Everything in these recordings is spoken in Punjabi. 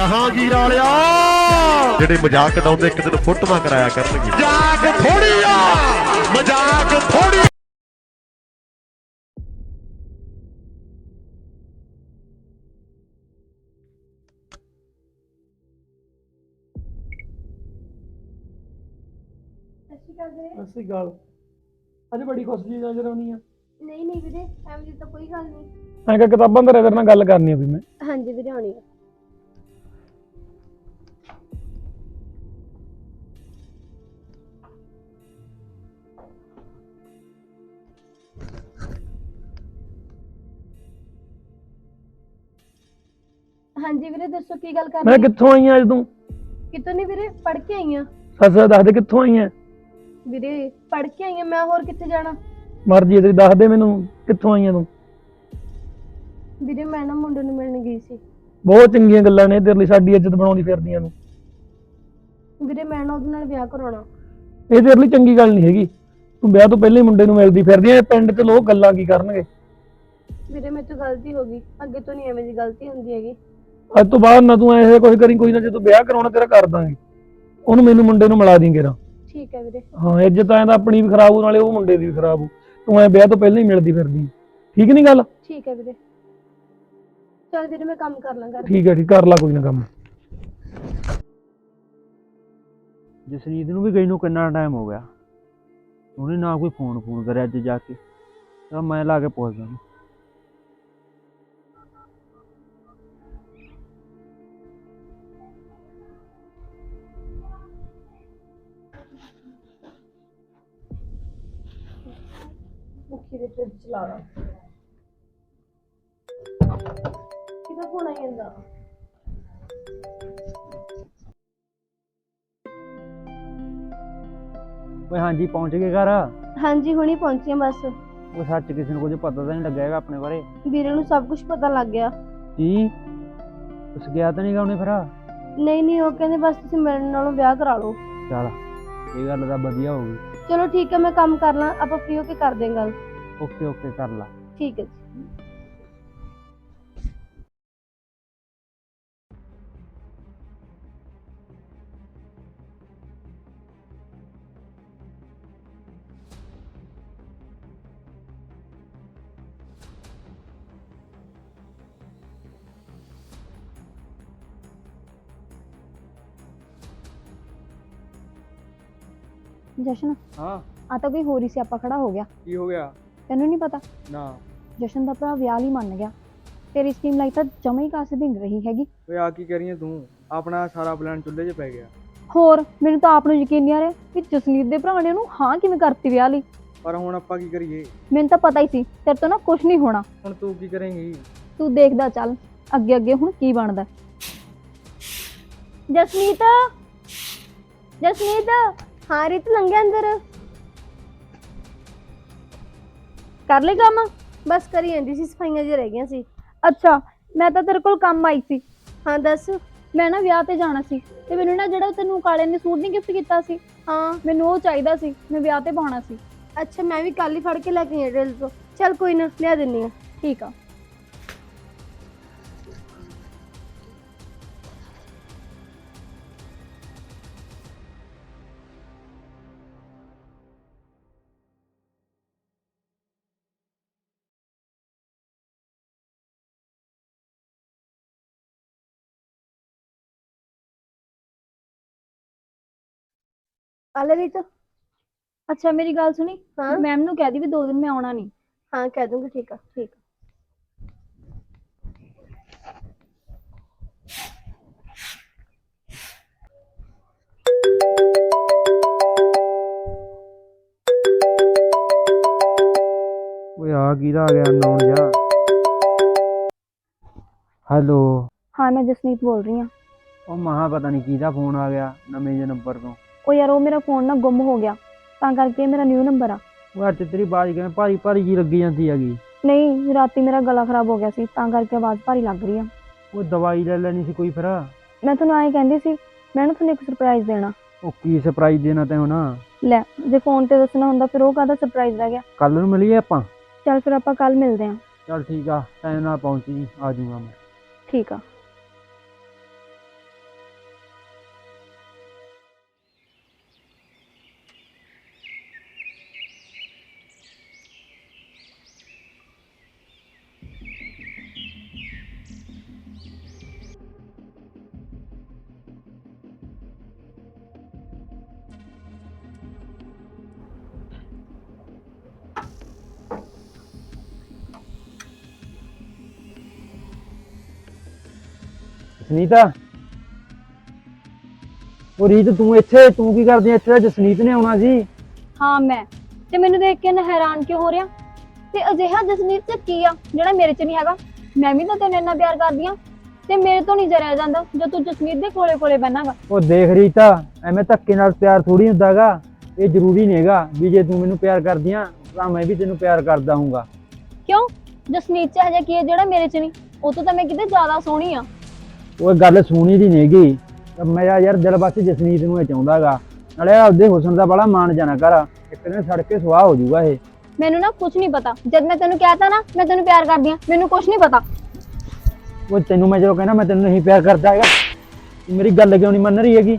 ਜਹਾਂਗੀਰ ਵਾਲਿਆ। ਜਿਹੜੇ ਮਜ਼ਾਕ ਉਡਾਉਂਦੇ ਇੱਕ ਦਿਨ ਫੋਟੋਆਂ ਕਰਾਇਆ ਕਰਨਗੇ। ਮਜ਼ਾਕ ਥੋੜੀ ਆ ਮਜ਼ਾਕ ਥੋੜੀ ਸਤਿ ਸ਼੍ਰੀ ਅਕਾਲ ਵੀਰੇ। ਸਤਿ ਸ਼੍ਰੀ ਅਕਾਲ। ਅੱਜ ਬੜੀ ਖੁਸ਼ ਜੀ ਨਜ਼ਰ ਆਉਣੀ ਆ। ਨਹੀਂ ਨਹੀਂ ਵੀਰੇ ਐਵੇਂ ਦੀ ਤਾਂ ਕੋਈ ਗੱਲ ਨਹੀਂ। ਮੈਂ ਕਿਹਾ ਕਿਤਾਬਾਂ ਧਰੇ ਤੇਰੇ ਨਾਲ ਗੱਲ ਕਰਨੀ ਆ ਵੀ ਮੈਂ। ਹਾਂਜੀ ਵੀਰੇ ਆਉਣੀ ਆ। ਹਾਂਜੀ ਵੀਰੇ ਦੱਸੋ ਕੀ ਗੱਲ ਮੈਂ ਕਰਨੀ ਕਿਹਾ ਕਿੱਥੋਂ ਆਈ ਆ ਅੱਜ ਤੂੰ? ਕਿਤੋਂ ਨਹੀਂ ਵੀਰੇ ਪੜ ਕੇ ਆਈ ਆ। ਸੱਚ ਦੱਸ ਦੇ ਕਿੱਥੋਂ ਆਈ ਆ? ਵੀਰੇ ਪੜ ਕੇ ਆਈ ਆ ਮੈਂ ਹੋਰ ਕਿੱਥੇ ਜਾਣਾ? ਮਰਜ਼ੀ ਹੈ ਤੇਰੀ ਦੱਸ ਦੇ ਮੈਨੂੰ ਕਿੱਥੋਂ ਆਈ ਆ ਤੂੰ। ਵੀਰੇ ਮੈਂ ਨਾ ਮੁੰਡੇ ਨੂੰ ਮਿਲਣ ਗਈ ਸੀ। ਬਹੁਤ ਚੰਗੀਆਂ ਗੱਲਾਂ ਨੇ ਤੇਰੇ ਲਈ ਸਾਡੀ ਇੱਜ਼ਤ ਬਣਾਉਂਦੀ ਫਿਰਦੀਆਂ ਨੂੰ। ਵੀਰੇ ਮੈਂ ਨਾ ਉਹਦੇ ਨਾਲ ਵਿਆਹ ਕਰਾਉਣਾ। ਇਹ ਤੇਰੇ ਲਈ ਚੰਗੀ ਗੱਲ ਨਹੀਂ ਹੈਗੀ। ਤੂੰ ਵਿਆਹ ਤੋਂ ਪਹਿਲਾਂ ਹੀ ਮੁੰਡੇ ਨੂੰ ਮਿਲਦੀ ਫਿਰਦੀ ਐ ਪਿੰਡ 'ਚ ਲੋਕ ਗੱਲਾਂ ਕੀ ਕਰਨਗੇ? ਵੀਰੇ ਮੇਰੇ ਤੋਂ ਗਲਤੀ ਹੋ ਗਈ। ਅੱਗੇ ਤੋਂ ਨਹੀਂ ਐਵੇਂ ਦੀ ਗਲਤੀ ਹੁੰਦੀ ਹੈਗੀ। ਅੱਜ ਤੋਂ ਬਾਅਦ ਨਾ ਤੂੰ ਐਸੇ ਕੁਝ ਕਰੀ ਕੋਈ ਨਾ ਜੇ ਤੂੰ ਵਿਆਹ ਕਰਾਉਣਾ ਤੇਰਾ ਕਰ ਦਾਂਗੇ। ਉਹਨੂੰ ਮੈਨੂੰ ਮੁੰਡੇ ਨੂੰ ਮਿਲਾ ਦੇਂਗੇ ਰਾ ਠੀਕ ਹੈ ਵੀਰੇ। ਹਾਂ ਇੱਜ਼ਤ ਐਂ ਤਾਂ ਆਪਣੀ ਵੀ ਖਰਾਬ ਹੋ ਨਾਲੇ ਉਹ ਮੁੰਡੇ ਦੀ ਵੀ ਖਰਾਬ ਹੋ ਤੂੰ ਐ ਵਿਆਹ ਤੋਂ ਪਹਿਲਾਂ ਹੀ ਮਿਲਦੀ ਫਿਰਦੀ ਠੀਕ ਨਹੀਂ ਗੱਲ? ਠੀਕ ਹੈ ਵੀਰੇ। ਚਲ ਵੀਰੇ ਮੈਂ ਕੰਮ ਕਰ ਲਾਂ ਘਰ। ਠੀਕ ਹੈ ਠੀਕ ਕਰ ਲੈ ਕੋਈ ਨਾ ਕੰਮ। ਜਸਨੀਤ ਨੂੰ ਵੀ ਗਈ ਨੂੰ ਕਿੰਨਾ ਟਾਈਮ ਹੋ ਗਿਆ। ਉਹਨੇ ਨਾ ਕੋਈ ਫੋਨ ਫੋਨ ਕਰਿਆ ਅੱਜ ਜਾ ਕੇ। ਤਾਂ ਮੈਂ ਲਾ ਕੇ ਪੁੱਛਦਾ। ਉਹਨੂੰ। ਮੁੱਖੀ ਦੇ ਫ੍ਰਿਜ ਚਲਾ ਲਾ। ਕਿਹਦਾ ਫੋਨ ਆਈ ਜਾਂਦਾ? ਓਏ ਹਾਂਜੀ ਪਹੁੰਚ ਗਏ ਘਰ? ਹਾਂਜੀ ਹੁਣੀ ਪਹੁੰਚੀ ਹਾਂ ਬਸ। ਉਹ ਸੱਚ ਕਿਸੇ ਨੂੰ ਕੁਝ ਪਤਾ ਤਾਂ ਨਹੀਂ ਹੈਗਾ ਆਪਣੇ ਬਾਰੇ। ਵੀਰੇ ਨੂੰ ਸਭ ਕੁਝ ਪਤਾ ਲੱਗ ਗਿਆ। ਕੀ? ਉਸ ਗਿਆ ਤਾਂ ਨਹੀਂ ਗਾ ਉਹਨੇ ਫਿਰ? ਨਹੀਂ ਨਹੀਂ ਉਹ ਕਹਿੰਦੇ ਬਸ ਤੁਸੀਂ ਮਿਲਣ ਨਾਲੋਂ ਵਿਆਹ ਕਰਾ ਲਓ। ਚੱਲ ਇਹ ਗੱਲ ਤਾਂ ਵਧੀਆ ਹੋ ਗਈ। ਚਲੋ ਠੀਕ ਹੈ ਮੈਂ ਕੰਮ ਕਰ ਲਾਂ ਆਪਾਂ ਫ੍ਰੀ ਹੋ ਕੇ ਕਰਦੇ ਹਾਂ ਗੱਲ। ਓਕੇ ਓਕੇ ਕਰ ਲਾ। ਠੀਕ ਹੈ ਜੀ। ਜਸ਼ਨ ਹਾਂ। ਆ ਤਾਂ ਕੋਈ ਹੋਰ ਹੀ ਸਿਆਪਾ ਖੜਾ ਹੋ ਗਿਆ। ਕੀ ਹੋ ਗਿਆ? ਤੈਨੂੰ ਨਹੀਂ ਪਤਾ? ਨਾ। ਜਸ਼ਨ ਦਾ ਭਰਾ ਵਿਆਹ ਲਈ ਮੰਨ ਗਿਆ। ਤੇਰੀ ਸਕੀਮ ਲਈ ਤਾਂ ਜਮਾ ਹੀ ਕਾਸੇ ਦਿਨ ਰਹੀ ਹੈਗੀ। ਓਏ ਆ ਕੀ ਕਰੀਏ ਤੂੰ? ਆਪਣਾ ਸਾਰਾ ਪਲਾਨ ਚੁੱਲ੍ਹੇ 'ਚ ਪੈ ਗਿਆ। ਹੋਰ ਮੈਨੂੰ ਤਾਂ ਆਪ ਨੂੰ ਯਕੀਨ ਨਹੀਂ ਆ ਰਿਹਾ ਕਿ ਜਸਨੀਤ ਦੇ ਭਰਾ ਨੇ ਉਹਨੂੰ ਹਾਂ ਕਿਵੇਂ ਕਰਤੀ ਵਿਆਹ ਲਈ। ਪਰ ਹੁਣ ਆਪਾਂ ਕੀ ਕਰੀਏ? ਮੈਨੂੰ ਤਾਂ ਪਤਾ ਹੀ ਸੀ ਤੇਰੇ ਤੋਂ ਨਾ ਕੁਝ ਨਹੀਂ ਹੋਣਾ। ਹੁਣ ਤੂੰ ਕੀ ਕਰੇਂਗੀ? ਤੂੰ ਦੇਖਦਾ ਚੱਲ ਅੱਗੇ ਅੱਗੇ ਹੁਣ ਕੀ ਬਣਦਾ। ਜਸਨੀਤ! ਜਸਨੀਤ! ਹਾਂ ਰਿਤ ਲੰਘਿਆ ਅੰਦਰ। ਕਰ ਲੈ ਕੰਮ? ਬਸ ਕਰੀ ਜਾਂਦੀ ਸੀ ਸਫਾਈਆਂ ਜਿਹੀ ਰਹਿ ਗਈਆਂ ਸੀ। ਅੱਛਾ ਮੈਂ ਤਾਂ ਤੇਰੇ ਕੋਲ ਕੰਮ ਆਈ ਸੀ। ਹਾਂ ਦੱਸ। ਮੈਂ ਨਾ ਵਿਆਹ ਤੇ ਜਾਣਾ ਸੀ ਤੇ ਮੈਨੂੰ ਨਾ ਜਿਹੜਾ ਤੈਨੂੰ ਕਾਲੇ ਨੇ ਸੂਟ ਨਹੀਂ ਗਿਫਟ ਕੀਤਾ ਸੀ ਹਾਂ। ਮੈਨੂੰ ਉਹ ਚਾਹੀਦਾ ਸੀ ਮੈਂ ਵਿਆਹ ਤੇ ਪਾਉਣਾ ਸੀ। ਅੱਛਾ ਮੈਂ ਵੀ ਕੱਲ ਹੀ ਫੜ ਕੇ ਲੈ ਕੇ ਆਈ ਡੇਲ ਤੋਂ। ਚਲ ਕੋਈ ਨਾ ਲਿਆ ਦਿੰਨੀ ਆ ਠੀਕ ਆ। ਆਲੇ ਰਿਤ ਅੱਛਾ ਮੇਰੀ ਗੱਲ ਸੁਣੀ। ਹਾਂ। ਮੈਮ ਨੂੰ ਕਹਿ ਦੀ ਵੀ ਦੋ ਦਿਨ ਮੈਂ ਆਉਣਾ ਨਹੀਂ। ਹਾਂ ਕਹਿ ਦੂੰਗੀ ਠੀਕ ਆ ਠੀਕ ਓਏ ਆ ਕਿਹਦਾ ਆ ਗਿਆ? ਨੌਨ ਜਾ। ਹੈਲੋ। ਹਾਂ ਮੈਂ ਜਸਨੀਤ ਬੋਲ ਰਹੀ ਹਾਂ। ਉਹ ਮਹਾ ਪਤਾ ਨਹੀਂ ਕਿਹਦਾ ਫੋਨ ਆ ਗਿਆ ਨਵੇਂ ਜਿਹੇ ਨੰਬਰ ਤੋਂ। ਉਹ ਯਾਰ ਉਹ ਮੇਰਾ ਫੋਨ ਨਾ ਗੁੰਮ ਹੋ ਗਿਆ। ਤਾਂ ਕਰਕੇ ਇਹ ਮੇਰਾ ਨਿਊ ਨੰਬਰ ਆ। ਉਹ ਅੱਜ ਤੇਰੀ ਬਾਜ ਕਿਵੇਂ ਭਾਰੀ ਭਾਰੀ ਜੀ ਲੱਗੀ ਜਾਂਦੀ ਹੈਗੀ? ਨਹੀਂ ਰਾਤੀ ਮੇਰਾ ਗਲਾ ਖਰਾਬ ਹੋ ਗਿਆ ਸੀ ਤਾਂ ਕਰਕੇ ਆਵਾਜ਼ ਭਾਰੀ ਲੱਗ ਰਹੀ ਆ। ਉਹ ਦਵਾਈ ਲੈ ਲੈਣੀ ਸੀ ਕੋਈ ਫਿਰ? ਮੈਂ ਤੁਹਾਨੂੰ ਐਂ ਕਹਿੰਦੀ ਸੀ ਮੈਂ ਨਾ ਤੁਹਾਨੂੰ ਇੱਕ ਸਰਪ੍ਰਾਈਜ਼ ਦੇਣਾ। ਉਹ ਕੀ ਸਰਪ੍ਰਾਈਜ਼ ਦੇਣਾ ਤੈਨੂੰ ਨਾ? ਲੈ ਜੇ ਫੋਨ ਤੇ ਦੱਸਣਾ ਹੁੰਦਾ ਫਿਰ ਉਹ ਕਾਹਦਾ ਸਰਪ੍ਰਾਈਜ਼ ਰਹਿ ਗਿਆ? ਕੱਲ ਨੂੰ ਮਿਲੀਏ ਆਪਾਂ? ਚੱਲ ਫਿਰ ਆਪਾਂ ਕੱਲ ਮਿਲਦੇ ਹਾਂ ਚੱਲ ਠੀਕ ਆ ਟਾਈਮ ਨਾਲ ਪਹੁੰਚੀ ਆ ਜਾਊਂਗਾ ਮੈਂ। ਠੀਕ ਆ। ਜਸਨੀਤਾ? ਉਹ ਰੀਤ ਤੂੰ ਇੱਥੇ ਤੂੰ ਕੀ ਕਰਦੀ ਐ ਇੱਥੇ? ਜਸਨੀਤ ਨੇ ਆਉਣਾ ਸੀ ਹਾਂ ਮੈਂ। ਤੇ ਮੈਨੂੰ ਦੇਖ ਕੇ ਇੰਨਾ ਹੈਰਾਨ ਕਿਉਂ ਹੋ ਰਿਹਾ? ਤੇ ਅਜਿਹਾ ਜਸਨੀਤ ਚ ਕੀ ਆ ਜਿਹੜਾ ਮੇਰੇ ਚ ਨਹੀਂ ਹੈਗਾ? ਮੈਂ ਵੀ ਤਾਂ ਤੈਨੂੰ ਇੰਨਾ ਪਿਆਰ ਕਰਦੀ ਆ। ਤੇ ਮੇਰੇ ਤੋਂ ਨਹੀਂ ਜਰਿਆ ਜਾਂਦਾ ਜੇ ਤੂੰ ਜਸਨੀਤ ਦੇ ਕੋਲੇ ਕੋਲੇ ਬੈਨਾਗਾ ਉਹ ਦੇਖ ਰੀਤਾ ਐਵੇਂ ਧੱਕੇ ਨਾਲ ਪਿਆਰ ਥੋੜੀ ਹੁੰਦਾਗਾ। ਇਹ ਜ਼ਰੂਰੀ ਨਹੀਂਗਾ ਵੀ ਜੇ ਤੂੰ ਮੈਨੂੰ ਪਿਆਰ ਕਰਦੀ ਆ ਤਾਂ ਮੈਂ ਵੀ ਤੈਨੂੰ ਪਿਆਰ ਕਰਦਾ ਹੂੰਗਾ ਕਿਉਂ? ਜਸਨੀਤ ਚ ਹਜੇ ਕੀ ਹੈ ਜਿਹੜਾ ਮੇਰੇ ਚ ਨਹੀਂ? ਉਹ ਤੋਂ ਤਾਂ ਮੈਂ ਕਿਤੇ ਜ਼ਿਆਦਾ ਸੋਹਣੀ ਆ। ਉਹ ਗੱਲ ਸੁਣੀ ਦੀ ਨਹੀਂਗੀ ਮੇਰਾ ਯਾਰ ਦਿਲ ਬਸ ਜਸਨੀਤ ਨੂੰ ਹੀ ਚਾਹੁੰਦਾਗਾ। ਨਾਲੇ ਆਪਦੇ ਹੁਸਨ ਦਾ ਬੜਾ ਮਾਣ ਜਾਣਾ ਕਰ। ਇੱਕ ਦਿਨ ਸੜ ਕੇ ਸੁਆਹ ਹੋ ਜਾਊਗਾ ਇਹ। ਮੈਨੂੰ ਨਾ ਕੁਝ ਨਹੀਂ ਪਤਾ। ਜਦ ਮੈਂ ਤੈਨੂੰ ਕਹਿਤਾ ਨਾ ਮੈਂ ਤੈਨੂੰ ਪਿਆਰ ਕਰਦੀ ਆ ਮੈਨੂੰ ਕੁਝ ਨਹੀਂ ਪਤਾ। ਉਹ ਤੈਨੂੰ ਮੈਂ ਜਦੋਂ ਕਹਿੰਦਾ ਮੈਂ ਤੈਨੂੰ ਨਹੀਂ ਪਿਆਰ ਕਰਦਾ ਹੈਗਾ। ਤੂੰ ਮੇਰੀ ਗੱਲ ਕਿਉਂ ਨਹੀਂ ਮੰਨ ਰਹੀ ਹੈਗੀ?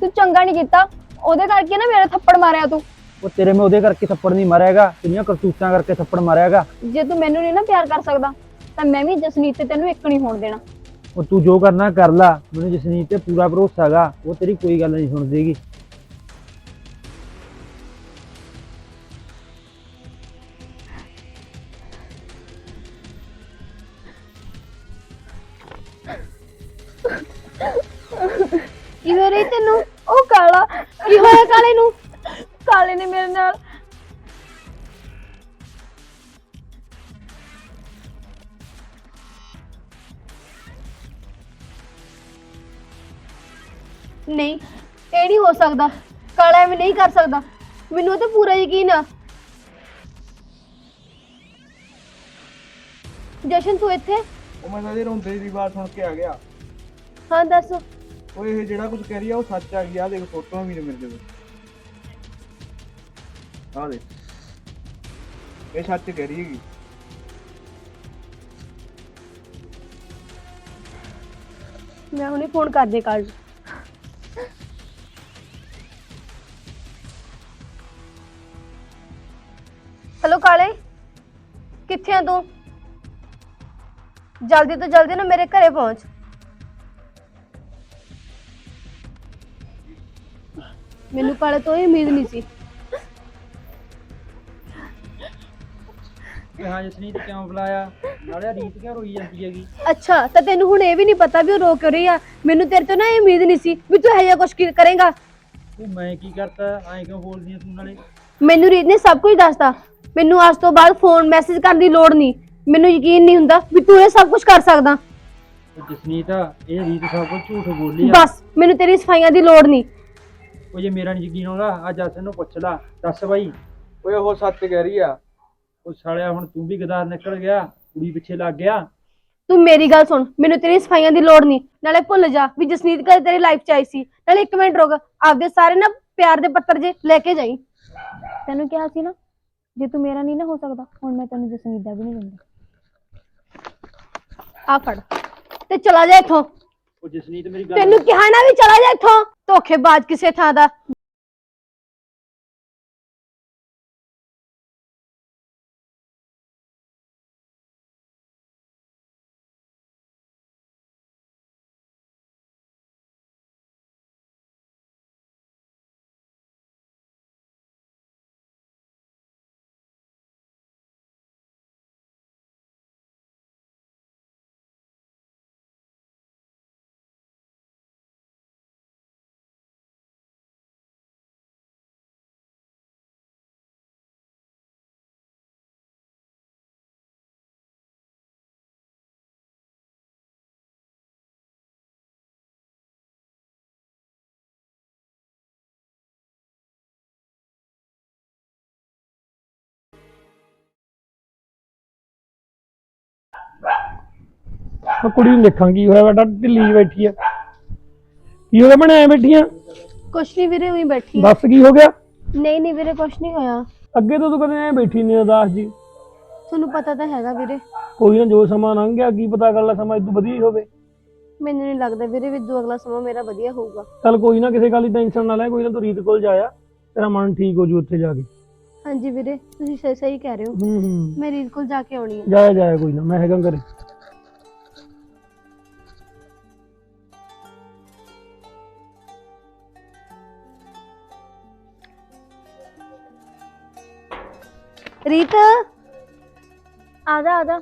ਤੂੰ ਚੰਗਾ ਨਹੀਂ ਕੀਤਾ। ਉਹਦੇ ਕਰਕੇ ਨਾ ਮੇਰੇ ਥੱਪੜ ਮਾਰਿਆ ਤੂੰ। ਉਹ ਤੇਰੇ ਮੈਂ ਉਹਦੇ ਕਰਕੇ ਥੱਪੜ ਨਹੀਂ ਮਾਰਿਆਗਾ ਤੇਰੀਆਂ ਕਰਤੂਤਾਂ ਕਰਕੇ ਥੱਪੜ ਮਾਰਿਆਗਾ ਜੇ ਤੂੰ ਮੈਨੂੰ ਨਹੀਂ ਨਾ ਪਿਆਰ ਕਰ ਸਕਦਾ ਤਾਂ ਮੈਂ ਵੀ ਜਸਨੀਤ ਤੇ ਤੈਨੂੰ ਇੱਕ ਨਹੀਂ ਹੋਣ ਦੇਣਾ। ਉਹ ਤੂੰ ਜੋ ਕਰਨਾ ਕਰ ਲਾ, ਮੈਨੂੰ ਜਸਨੀਤ ਤੇ ਪੂਰਾ ਭਰੋਸਾ ਹੈਗਾ, ਉਹ ਤੇਰੀ ਕੋਈ ਗੱਲ ਨਹੀਂ ਸੁਣਦੀਗੀ। ਕੀ ਹੋ ਰਹੀ ਤੈਨੂੰ? ਉਹ ਕਾਲਾ, ਕੀ ਹੋਇਆ ਕਾਲੇ ਨੂੰ? ਨਹੀਂ ਇਹ ਨਹੀਂ ਹੋ ਸਕਦਾ। ਕਾਲਾ ਐਵੇਂ ਨਹੀਂ ਕਰ ਸਕਦਾ। ਮੈਨੂੰ ਤੇ ਪੂਰਾ ਯਕੀਨ ਆ। ਜਸ਼ਨ ਤੂੰ ਇੱਥੇ? ਉਹ ਮੈਂ ਤਾਂ ਇਹਦੇ ਰੋਂਦੇ ਦੀ ਆਵਾਜ਼ ਸੁਣ ਕੇ ਆ ਗਿਆ। ਹਾਂ ਦੱਸ। ਉਹ ਇਹ ਜਿਹੜਾ ਕੁਝ ਕਹਿ ਰਹੀ ਆ ਉਹ ਸੱਚ ਆ ਗਿਆ ਦੇਖ ਫੋਟੋਆਂ ਵੀ ਨੇ ਮੇਰੇ ਕੋਲ ਆ ਦੇ ਇਹ ਸੱਚ ਕਹਿ ਰਹੀ ਹੈਗੀ। ਮੈਂ ਹੁਣੇ ਫੋਨ ਕਰਦੇ ਕੱਲ ਹੈਲੋ ਕਿੱਥੇ ਆ ਤੂੰ? ਜਲਦੀ ਤੋਂ ਜਲਦੀ ਨਾ ਮੇਰੇ ਘਰੇ ਪਹੁੰਚ। ਮੈਨੂੰ ਕਾਲੇ ਤੋਂ ਇਹ ਉਮੀਦ ਨਹੀਂ ਸੀ। ਹਾਂ ਜਸਨੀਤ ਕਿਉਂ ਬੁਲਾਇਆ? ਨਾਲੇ ਰੀਤ ਕਿਉਂ ਰੋਈ ਜਾਂਦੀ ਹੈਗੀ? ਅੱਛਾ ਤਾਂ ਤੈਨੂੰ ਹੁਣ ਇਹ ਵੀ ਨਹੀਂ ਪਤਾ ਵੀ ਉਹ ਰੋ ਕਿਉਂ ਰਹੀ ਆ। ਮੈਨੂੰ ਤੇਰੇ ਤੋਂ ਨਾ ਇਹ ਉਮੀਦ ਨਹੀਂ ਸੀ ਵੀ ਤੂੰ ਇਹ ਜਿਹਾ ਕੁਝ ਕਰੇਗਾ। ਤੂੰ ਮੈਂ ਕੀ ਕਰਤਾ? ਐਂ ਕਿਉਂ ਬੋਲਦੀ ਆ ਤੂੰ ਨਾਲੇ? ਮੈਨੂੰ ਰੀਤ ਨੇ ਸਭ ਕੁਝ ਦੱਸਤਾ। ਮੈਨੂੰ ਅੱਜ ਤੋਂ ਬਾਅਦ ਫੋਨ ਮੈਸੇਜ ਕਰਨ ਦੀ ਲੋੜ ਨਹੀਂ। ਮੈਨੂੰ ਯਕੀਨ ਨਹੀਂ ਹੁੰਦਾ ਵੀ ਤੂੰ ਇਹ ਸਭ ਕੁਝ ਕਰ ਸਕਦਾ। ਉਹ ਜਸਨੀਤ ਇਹ ਰੀਤ ਸਭ ਕੁਝ ਝੂਠ ਬੋਲੀ ਆ। ਬਸ ਮੈਨੂੰ ਤੇਰੀ ਸਫਾਈਆਂ ਦੀ ਲੋੜ ਨਹੀਂ। ਉਹ ਜੇ ਮੇਰਾ ਨਹੀਂ ਯਕੀਨ ਆਉਂਦਾ ਆ ਜਸਨ ਨੂੰ ਪੁੱਛ ਲਾ। ਦੱਸ ਬਾਈ। ਓਏ ਉਹ ਸੱਚ ਕਹਿ ਰਹੀ ਆ। ਉਹ ਸਾਲਿਆ ਹੁਣ ਤੂੰ ਵੀ ਗਦਾਰ ਨਿਕਲ ਗਿਆ ਕੁੜੀ ਪਿੱਛੇ ਲੱਗ ਗਿਆ। ਤੂੰ ਮੇਰੀ ਗੱਲ ਸੁਣ ਮੈਨੂੰ ਤੇਰੀ ਸਫਾਈਆਂ ਦੀ ਲੋੜ ਨਹੀਂ। ਨਾਲੇ ਭੁੱਲ ਜਾ ਵੀ ਜਸਨੀਤ ਕਦੇ ਤੇਰੀ ਲਾਈਫ ਚ ਆਈ ਸੀ। ਨਾਲੇ ਇੱਕ ਮਿੰਟ ਰੁਕ ਆਪਦੇ ਸਾਰੇ ਨਾ ਪਿਆਰ ਦੇ ਪੱਤਰ ਜੇ ਲੈ ਕੇ ਜਾਈ। ਤੈਨੂੰ ਕਿਹਾ ਸੀ ਨਾ ਜੇ ਤੂੰ ਮੇਰਾ ਨਹੀਂ ਨਾ ਹੋ ਸਕਦਾ ਹੁਣ ਮੈਂ ਤੈਨੂੰ ਜਸਨੀਤ ਦਾ ਵੀ ਨਹੀਂ ਦਿੰਦਾ। ਆ ਫੜ ਤੇ ਚਲਾ ਜਾ ਇੱਥੋਂ। ਉਹ ਜਸਨੀਤ ਮੇਰੀ ਗੱਲ ਤੈਨੂੰ ਕਿਹਾ ਨਾ ਵੀ ਚਲਾ ਜਾ ਇੱਥੋਂ। ਧੋਖੇਬਾਜ਼ ਕਿਸੇ ਥਾਂ ਦਾ। ਮੈਂ ਕੁੜੀ ਨੂੰ ਦੇਖਾਂ ਕੀ ਹੋਇਆ ਬੇਟਾ ਢਿੱਲੀ ਬੈਠੀ ਆ। ਕੀ ਹੋ ਗਿਆ ਬਣੇ ਐ ਬੈਠੀ ਆ? ਕੁਛ ਨਹੀਂ ਵੀਰੇ ਉਹੀ ਬੈਠੀ ਆ। ਦੱਸ ਕੀ ਹੋ ਗਿਆ? ਨਹੀਂ ਨਹੀਂ ਵੀਰੇ ਕੁਛ ਨਹੀਂ ਹੋਇਆ। ਅੱਗੇ ਤੋਂ ਤੂੰ ਕਦੇ ਐ ਬੈਠੀ ਨਹੀਂ ਉਦਾਸ ਜੀ। ਤੁਹਾਨੂੰ ਪਤਾ ਤਾਂ ਹੈਗਾ ਵੀਰੇ। ਕੋਈ ਨਾ ਜੋ ਸਮਾਂ ਲੰਘ ਗਿਆ ਕੀ ਪਤਾ ਅਗਲਾ ਸਮਾਂ ਇਦੋਂ ਵਧੀਆ ਹੀ ਹੋਵੇ। ਮੈਨੂੰ ਨਹੀਂ ਲੱਗਦਾ ਵੀਰੇ ਵੀ ਦੋ ਅਗਲਾ ਸਮਾਂ ਮੇਰਾ ਵਧੀਆ ਹੋਊਗਾ। ਚੱਲ ਕੋਈ ਨਾ ਕਿਸੇ ਗੱਲ ਦੀ ਟੈਨਸ਼ਨ ਨਾ ਲੈ ਕੋਈ ਨਾ ਤੂੰ ਰੀਤ ਕੋਲ ਜਾਇਆ ਤੇਰਾ ਮਨ ਠੀਕ ਹੋ ਜੂ ਉੱਥੇ ਜਾ ਕੇ। ਹਾਂਜੀ ਵੀਰੇ ਤੁਸੀਂ ਸਹੀ ਸਹੀ ਕਹਿ ਰਹੇ ਹੋ। ਹੂੰ ਹੂੰ। ਮੈਂ ਰੀਤ ਕੋਲ ਜਾ ਕੇ ਆਉਣੀ ਹੈ ਜਾਇਆ ਜਾਇਆ ਕੋਈ ਨਾ ਮੈਂ ਹੈਗਾ ਘਰੇ। ਪ੍ਰੀਤ? ਆਦਾ ਆਦਾ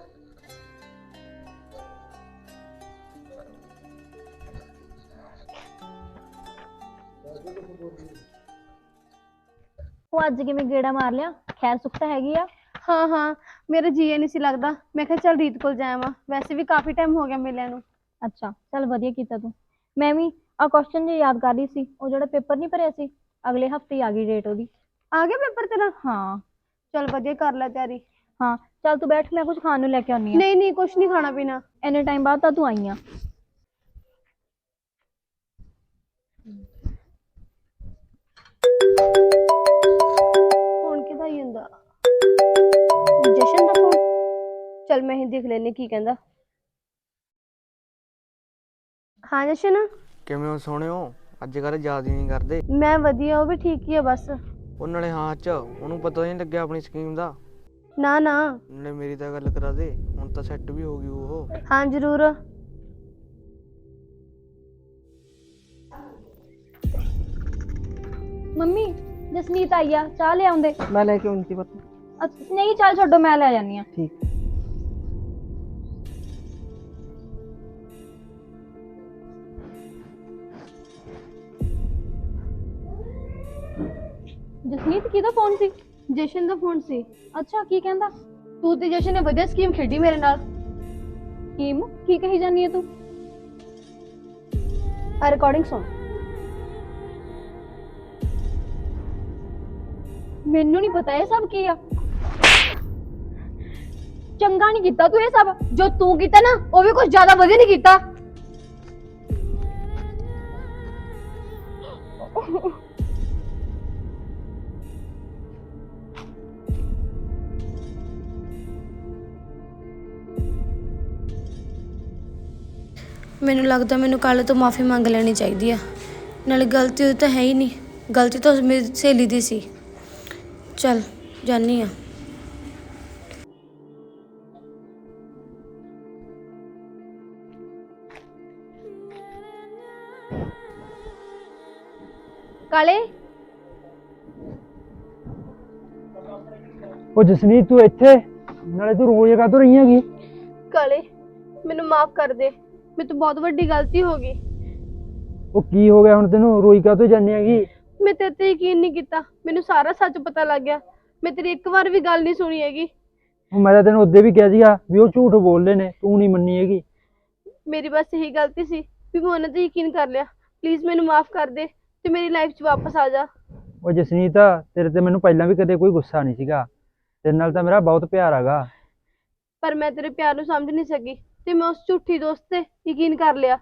ਉਹ ਅੱਜ ਕਿਵੇਂ ਗੇੜਾ ਮਾਰ ਲਿਆ? ਖੈਰ ਸੁੱਖ ਤਾਂ ਹੈਗੀ ਆ। ਹਾਂ ਹਾਂ ਮੇਰਾ ਜੀ ਨਹੀਂ ਸੀ ਲੱਗਦਾ। ਮੈਂ ਕਿਹਾ ਚੱਲ ਰੀਤ ਕੋਲ ਜਾਵਾਂ। ਵੈਸੇ ਵੀ ਕਾਫੀ ਟਾਈਮ ਹੋ ਗਿਆ ਮਿਲਿਆ ਨੂੰ। ਅੱਛਾ ਚੱਲ ਵਧੀਆ ਕੀਤਾ ਤੂੰ। ਮੈਂ ਵੀ ਆ ਕੁਐਸਚਨ ਜੇ ਯਾਦ ਕਰ ਰਹੀ ਸੀ। ਉਹ ਜਿਹੜਾ ਪੇਪਰ ਨਹੀਂ ਭਰਿਆ ਸੀ? ਅਗਲੇ ਹਫ਼ਤੇ ਹੀ ਆ ਗਈ ਡੇਟ ਉਹਦੀ। ਆ ਗਿਆ ਪੇਪਰ ਤੇਰਾ? ਹਾਂ। ਚੱਲ ਵਧੀਆ ਕਰ ਲੈ ਤਿਆਰੀ। ਹਾਂ ਚੱਲ ਤੂੰ ਬੈਠ ਮੈਂ ਕੁਝ ਖਾਣ ਨੂੰ ਲੈ ਕੇ ਆਉਣੀ ਆ ਨਹੀਂ ਨਹੀਂ ਕੁਛ ਨਹੀਂ ਖਾਣਾ ਪੀਣਾ। ਇੰਨੇ ਟਾਈਮ ਬਾਅਦ ਤਾਂ ਤੂੰ ਆਈ ਆ। ਫੋਨ ਕਿਹਦਾ ਹੀ ਹੁੰਦਾ ਜਸ਼ਨ ਦਾ ਫੋਨ? ਚੱਲ ਮੈਂ ਹੀ ਦੇਖ ਲੈਨੇ ਕੀ ਕਹਿੰਦਾ। ਹਾਂ ਜਸ਼ਨ। ਕਿਵੇਂ ਹੋ ਸੋਹਣਿਓ ਅੱਜ ਕੱਲ੍ਹ ਯਾਦ ਹੀ ਨਹੀਂ ਕਰਦੇ। ਮੈਂ ਵਧੀਆ ਉਹ ਵੀ ਠੀਕ ਹੀ ਆ ਬਸ। ਉਹ ਨਾਲੇ ਹਾਂ ਚ ਉਹਨੂੰ ਪਤਾ ਨਹੀਂ ਲੱਗਿਆ ਆਪਣੀ ਸਕੀਮ ਦਾ। ਨਾ ਨਾ। ਨਾਲੇ ਮੇਰੀ ਤਾਂ ਗੱਲ ਕਰਾ ਦੇ ਹੁਣ ਤਾਂ ਸੈੱਟ ਵੀ ਹੋ ਗਈ ਉਹ। ਹਾਂ ਜ਼ਰੂਰ। ਮੰਮੀ ਜਸਨੀਤ ਆਈ ਆ ਚਾਹ ਲੈ ਆਉਂਦੇ। ਮੈਂ ਲੈ ਕੇ ਆਉਂਦੀ ਪਤਾ। ਅੱਛ- ਨਹੀਂ ਚੱਲ ਛੱਡੋ ਮੈਂ ਲੈ ਜਾਨੀ ਆ। ਠੀਕ। ਜਸਨੀਤ, ਕਿਹਦਾ ਫੋਨ ਸੀ? ਜਸ਼ਨ ਦਾ ਫੋਨ ਸੀ। ਅੱਛਾ, ਕੀ ਕਹਿੰਦਾ? ਤੂੰ ਤੇ ਜਸ਼ਨ ਨੇ ਵਧੀਆ ਸਕੀਮ ਖੇਡੀ ਮੇਰੇ ਨਾਲ। ਕੀਮ ਕੀ ਕਹੀ ਜਾਨੀ ਹੈ ਤੂੰ? ਆ ਰਿਕਾਰਡਿੰਗ ਸੁਣ। ਮੈਨੂੰ ਨਹੀਂ ਪਤਾ ਇਹ ਸਭ ਕੀ ਆ। ਚੰਗਾ ਨਹੀਂ ਕੀਤਾ ਤੂੰ ਇਹ ਸਭ। ਜੋ ਤੂੰ ਕੀਤਾ ਨਾ, ਉਹ ਵੀ ਕੁਝ ਜ਼ਿਆਦਾ ਵਧੀਆ ਨਹੀਂ ਕੀਤਾ। ਮੈਨੂੰ ਲੱਗਦਾ ਮੈਨੂੰ ਕੱਲ ਤੋਂ ਮਾਫੀ ਮੰਗ ਲੈਣੀ ਚਾਹੀਦੀ ਆ। ਨਾਲੇ ਗਲਤੀ ਉਹ ਤਾਂ ਹੈ ਹੀ ਨਹੀਂ। ਗਲਤੀ ਤਾਂ ਉਸ ਮੇਰੀ ਸਹੇਲੀ ਦੀ ਸੀ। ਚਲ ਜਾਨੀ ਆ। ਕਾਲੇ? ਉਹ ਜਸਨੀਤ ਤੂੰ ਇੱਥੇ? ਨਾਲੇ ਤੂੰ ਰੋਜ਼ ਕਾ ਰਹੀ ਹੈਗੀ? ਕਾਲੇ ਮੈਨੂੰ ਮਾਫ ਕਰ ਦੇ। ਮੇਰੇ ਤੋਂ ਬਹੁਤ ਵੱਡੀ ਗਲਤੀ ਹੋ ਗਈ। ਉਹ ਕੀ ਹੋ ਗਿਆ ਹੁਣ ਤੈਨੂੰ? ਰੋਈ ਕਾ ਜਾਂਦੀ ਹੈਗੀ? ਮੈਂ ਤੇਰੇ ਤੇ ਯਕੀਨ ਨਹੀਂ ਕੀਤਾ। ਮੈਨੂੰ ਸਾਰਾ ਸੱਚ ਪਤਾ ਲੱਗ ਗਿਆ। ਮੈਂ ਤੇਰੀ ਇੱਕ ਵਾਰ ਵੀ ਗੱਲ ਨਹੀਂ ਸੁਣੀ ਹੈਗੀ। ਉਹ ਮੈਂ ਤਾਂ ਤੈਨੂੰ ਉਦੋਂ ਵੀ ਕਿਹਾ ਸੀਗਾ ਵੀ ਉਹ ਝੂਠ ਬੋਲਦੇ ਨੇ ਤੂੰ ਨਹੀਂ ਮੰਨੀ ਹੈਗੀ। ਮੇਰੀ ਬਸ ਇਹੀ ਗਲਤੀ ਸੀ ਵੀ ਮੈਂ ਉਹਨਾਂ ਤੇ ਯਕੀਨ ਕਰ ਲਿਆ। ਪਲੀਜ਼ ਮੈਨੂੰ ਮਾਫ ਕਰ ਦੇ ਤੇ ਮੇਰੀ ਲਾਈਫ 'ਚ ਵਾਪਸ ਆ ਜਾ। ਉਹ ਜਸਨੀਤ ਤੇਰੇ ਤੇ ਮੈਨੂੰ ਪਹਿਲਾਂ ਵੀ ਕਦੇ ਕੋਈ ਗੁੱਸਾ ਨਹੀਂ ਸੀਗਾ। ਤੇਰੇ ਨਾਲ ਤਾਂ ਮੇਰਾ ਬਹੁਤ ਪਿਆਰ ਹੈਗਾ। ਪਰ ਮੈਂ ਤੇਰੇ ਪਿਆਰ ਨੂੰ ਸਮਝ ਨਹੀਂ ਸਕੀ। ਤੇ ਮੈਂ ਉਸ ਝੂਠੀ ਦੋਸਤ ਤੇ ਯਕੀਨ ਕਰ ਲਿਆ।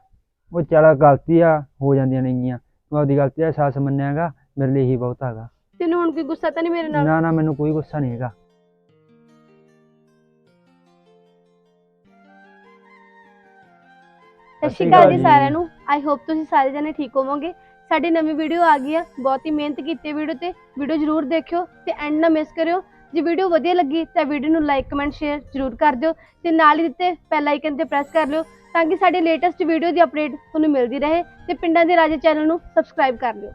ਉਹ ਚੱਲ ਗਲਤੀ ਆ ਹੋ ਜਾਂਦੀਆਂ ਨੇਗੀਆਂ ਤੂੰ ਆਪਦੀ ਗਲਤੀ ਦਾ ਅਹਿਸਾਸ ਮੰਨਿਆਗਾ ਮੇਰੇ ਲਈ ਹੀ ਬਹੁਤ ਹੈਗਾ। ਤੈਨੂੰ ਹੁਣ ਕੋਈ ਗੁੱਸਾ ਤਾਂ ਨਹੀਂ ਮੇਰੇ ਨਾਲ? ਨਾ ਨਾ ਮੈਨੂੰ ਕੋਈ ਗੁੱਸਾ ਨਹੀਂ ਹੈਗਾ। ਸਤਿ ਸ਼੍ਰੀ ਅਕਾਲ ਜੀ ਸਾਰਿਆਂ ਨੂੰ। ਆਈ ਹੋਪ ਤੁਸੀਂ ਸਾਰੇ ਜਣੇ ਠੀਕ ਹੋਵੋਗੇ। ਸਾਡੀ ਨਵੀਂ ਵੀਡੀਓ ਆ ਗਈ ਆ। ਬਹੁਤ ਹੀ ਮਿਹਨਤ ਕੀਤੀ ਵੀਡੀਓ ਤੇ। ਵੀਡੀਓ ਜਰੂਰ ਦੇਖਿਓ ਤੇ ਐਂਡ ਨਾ ਮਿਸ ਕਰਿਓ। ਜੇ ਵੀਡੀਓ ਵਧੀਆ ਲੱਗੀ ਤਾਂ ਵੀਡੀਓ ਨੂੰ ਲਾਈਕ ਕਮੈਂਟ ਸ਼ੇਅਰ ਜਰੂਰ ਕਰ ਦਿਓ ਤੇ ਨਾਲ ਹੀ ਦਿੱਤੇ ਬੈਲ ਆਈਕਨ ਤੇ ਪ੍ਰੈਸ ਕਰ ਲਿਓ ਤਾਂ ਕਿ ਸਾਡੀ ਲੇਟੈਸਟ ਵੀਡੀਓ ਦੀ ਅਪਡੇਟ ਤੁਹਾਨੂੰ ਮਿਲਦੀ ਰਹੇ ਤੇ ਪਿੰਡਾਂ ਦੇ ਰਾਜੇ ਚੈਨਲ ਨੂੰ ਸਬਸਕ੍ਰਾਈਬ ਕਰ ਲਿਓ।